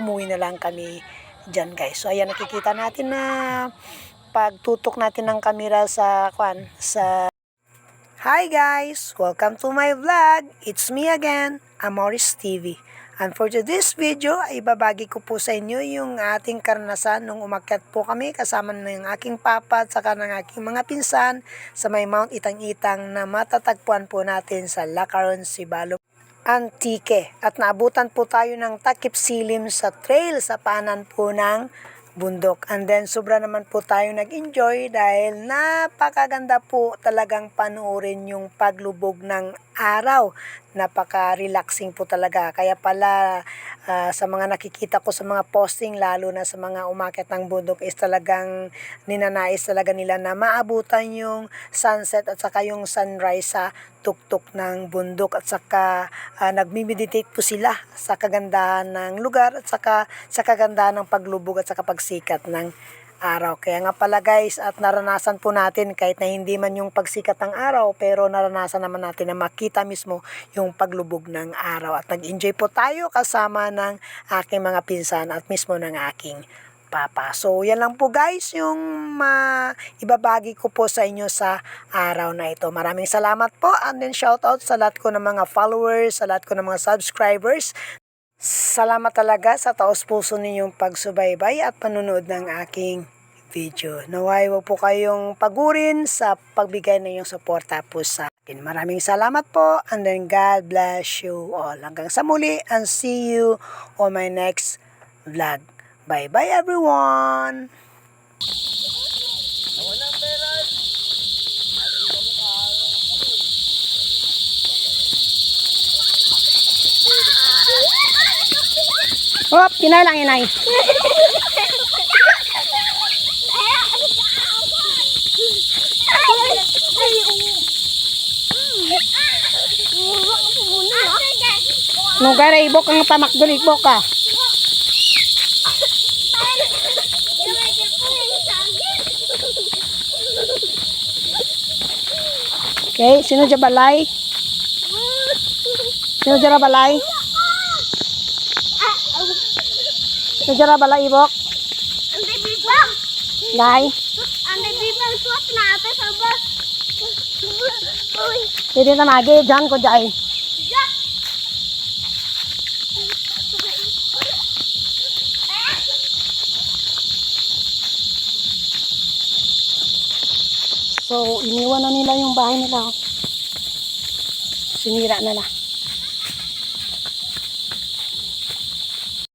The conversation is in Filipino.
umuwi na lang kami dyan guys. So ayan nakikita natin na pagtutok natin ng kamera sa kwan sa Hi guys! Welcome to my vlog! It's me again, Amoris TV. And for today's video, ay ibabagi ko po sa inyo yung ating karanasan nung umakyat po kami kasama ng aking papa at saka ng aking mga pinsan sa may Mount Itang-Itang na matatagpuan po natin sa Lacaron, Sibalo, Antique. At naabutan po tayo ng takip silim sa trail sa panan po ng bundok. And then sobra naman po tayo nag-enjoy dahil napakaganda po talagang panoorin yung paglubog ng araw. Napaka-relaxing po talaga. Kaya pala ah, sa mga nakikita ko sa mga posting lalo na sa mga umakit ng bundok is talagang ninanais talaga nila na maabutan yung sunset at saka yung sunrise sa tuktok ng bundok at saka uh, nagmi-meditate po sila sa kagandahan ng lugar at saka sa kagandahan ng paglubog at saka pagsikat ng araw. Kaya nga pala guys, at naranasan po natin kahit na hindi man yung pagsikat ng araw, pero naranasan naman natin na makita mismo yung paglubog ng araw. At nag-enjoy po tayo kasama ng aking mga pinsan at mismo ng aking papa. So, yan lang po guys yung ma ibabagi ko po sa inyo sa araw na ito. Maraming salamat po and then shout out sa lahat ko ng mga followers, sa lahat ko ng mga subscribers. Salamat talaga sa taos puso ninyong pagsubaybay at panunood ng aking video. Naway wag po kayong pagurin sa pagbigay ng iyong suporta po sa akin. Maraming salamat po and then God bless you all. Hanggang sa muli and see you on my next vlog. Bye bye everyone! Hop, kinay lang inay. Nung gara ibok ang pamakdol ibok ka. Okay, sino dyan balay? Sino dyan balay? Sino dyan balay ibok? Ande bibang. Nay, Ande bibang suot na ate sa bus. Hindi na nagi, dyan ko. Ya. So, iniwan na nila yung bahay nila. Sinira na lang.